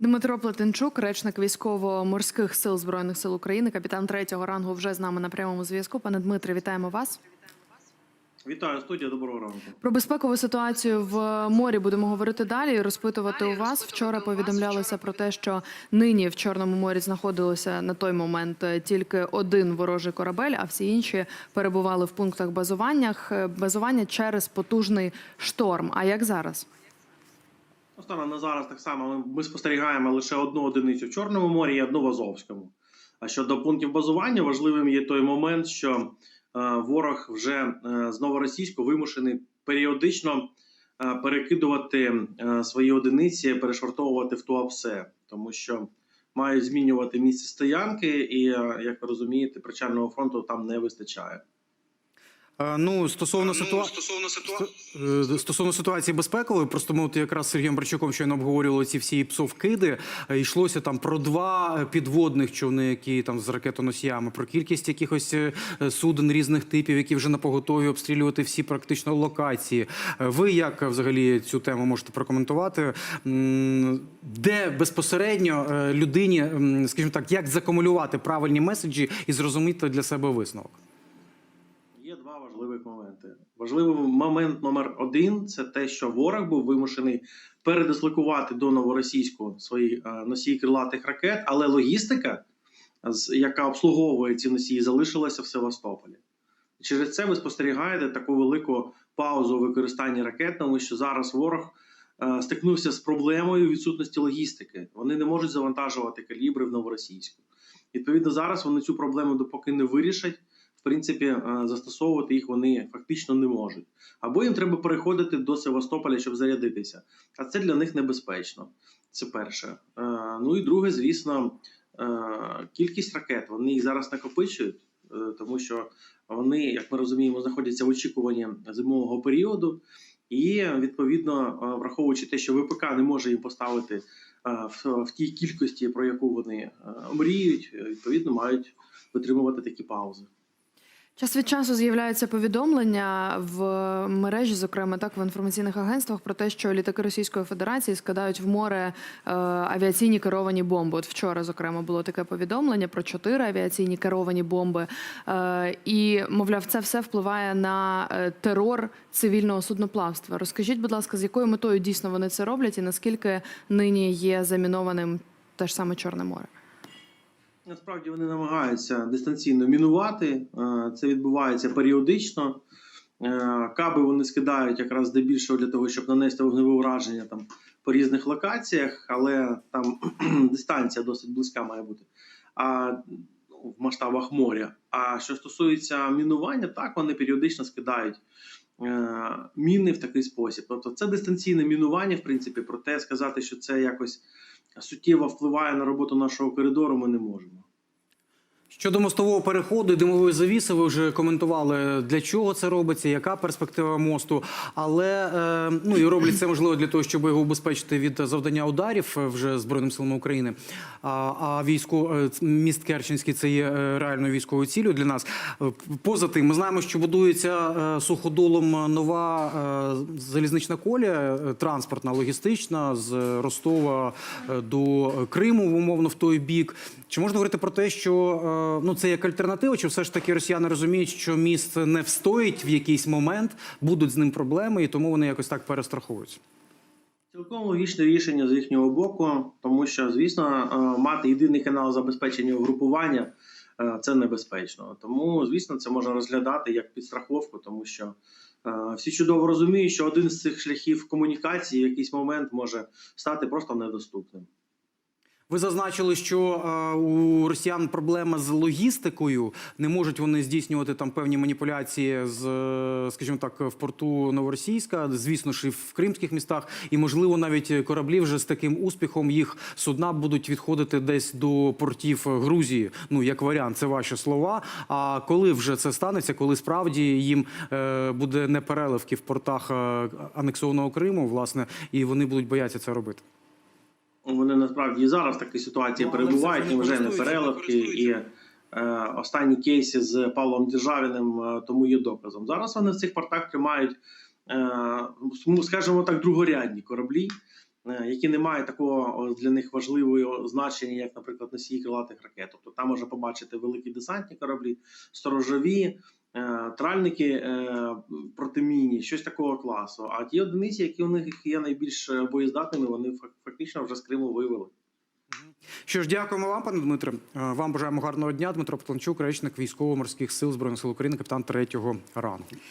Дмитро Плетенчук, речник військово-морських сил збройних сил України, капітан третього рангу, вже з нами на прямому зв'язку. Пане Дмитре, вітаємо вас. Вітаю студія. Доброго ранку. Про безпекову ситуацію в морі будемо говорити далі. і Розпитувати у вас вчора повідомлялося про те, що нині в Чорному морі знаходилося на той момент тільки один ворожий корабель, а всі інші перебували в пунктах базуваннях е, базування через потужний шторм. А як зараз? Станом на зараз так само ми, спостерігаємо лише одну одиницю в Чорному морі і одну в Азовському. А щодо пунктів базування, важливим є той момент, що е, ворог вже е, з новоросійську вимушений періодично е, перекидувати свої одиниці, перешвартовувати в Туапсе, тому що мають змінювати місце стоянки, і як ви розумієте, причального фронту там не вистачає. Е, Ну, стосовно ситуації. стосовно ситуації. Е, Стосовно ситуації безпекової, просто ми от якраз з Сергієм Барчуком щойно обговорювали ці всі псовкиди. Е, Йшлося там про два підводних човни, які там з ракетоносіями, про кількість якихось суден різних типів, які вже на поготові обстрілювати всі практично локації. Ви як взагалі цю тему можете прокоментувати? Де безпосередньо людині, скажімо так, як закумулювати правильні меседжі і зрозуміти для себе висновок? Важливих моменти. Важливий момент номер один це те, що ворог був вимушений передислокувати до новоросійську свої е, носії крилатих ракет, але логістика, яка обслуговує ці носії, залишилася в Севастополі. Через це ви спостерігаєте таку велику паузу у використанні ракет, тому що зараз ворог е, стикнувся з проблемою відсутності логістики. Вони не можуть завантажувати калібри в новоросійську. Відповідно, зараз вони цю проблему допоки не вирішать в принципі, е, застосовувати їх вони фактично не можуть. Або їм треба переходити до Севастополя, щоб зарядитися. А це для них небезпечно. Це перше. Е, Ну і друге, звісно, е, кількість ракет. Вони їх зараз накопичують, тому що вони, як ми розуміємо, знаходяться в очікуванні зимового періоду. І відповідно, враховуючи те, що ВПК не може їм поставити в, тій кількості, про яку вони мріють, відповідно мають витримувати такі паузи. Час від часу з'являються повідомлення в мережі, зокрема так в інформаційних агентствах, про те, що літаки Російської Федерації скидають в море е, авіаційні керовані бомби. От вчора, зокрема, було таке повідомлення про чотири авіаційні керовані бомби. Е, і мовляв, це все впливає на е, терор цивільного судноплавства. Розкажіть, будь ласка, з якою метою дійсно вони це роблять, і наскільки нині є замінованим те ж саме Чорне море? Насправді вони намагаються дистанційно мінувати. Е, Це відбувається періодично. Е, Каби вони скидають якраз здебільшого для того, щоб нанести вогневе ураження там по різних локаціях, але там дистанція досить близька має бути. А ну, в масштабах моря. А що стосується мінування, так вони періодично скидають е, міни в такий спосіб. Тобто це дистанційне мінування, в принципі, проте сказати, що це якось суттєво впливає на роботу нашого коридору, ми не можемо. Щодо мостового переходу і димової завіси, ви вже коментували, для чого це робиться, яка перспектива мосту. Але е, ну і роблять це можливо для того, щоб його убезпечити від завдання ударів е, вже збройним силам України. А, а військо е, міст Керченський це є реальною військовою цілею для нас. Поза тим, ми знаємо, що будується суходолом нова залізнична колія, транспортна, логістична з Ростова до Криму, умовно в той бік. Чи можна говорити про те, що ну це як альтернатива, чи все ж таки росіяни розуміють, що міст не встоїть в якийсь момент, будуть з ним проблеми, і тому вони якось так перестраховуються? Цілком логічне рішення з їхнього боку, тому що, звісно, е, мати єдиний канал забезпечення угрупування е, це небезпечно. Тому, звісно, це можна розглядати як підстраховку, тому що е, всі чудово розуміють, що один з цих шляхів комунікації в якийсь момент може стати просто недоступним. Ви зазначили, що е, у росіян проблема з логістикою. Не можуть вони здійснювати там певні маніпуляції з, е, скажімо так, в порту Новоросійська, звісно ж, і в кримських містах, і можливо навіть кораблі вже з таким успіхом їх судна будуть відходити десь до портів Грузії. Ну як варіант, це ваші слова. А коли вже це станеться, коли справді їм е, буде не переливки в портах анексованого Криму, власне, і вони будуть боятися це робити. Вони насправді і зараз в такій ситуації Ну, перебувають, вже не переливки, і е, останні кейси з Павлом Державіним е, тому є доказом. Зараз вони в цих портах тримають, е, скажімо так, другорядні кораблі. е, які не мають такого для них важливого значення, як, наприклад, носії крилатих ракет. Тобто там можна побачити великі десантні кораблі, сторожові, тральники е, протимінні, щось такого класу. А ті одиниці, які у них є найбільш е, боєздатними, вони фак- фактично вже з Криму вивели. Що ж, дякуємо вам, пане Дмитре. Е, Вам бажаємо гарного дня. Дмитро Патланчук, речник військово-морських сил збройних сил України, капітан третього рангу.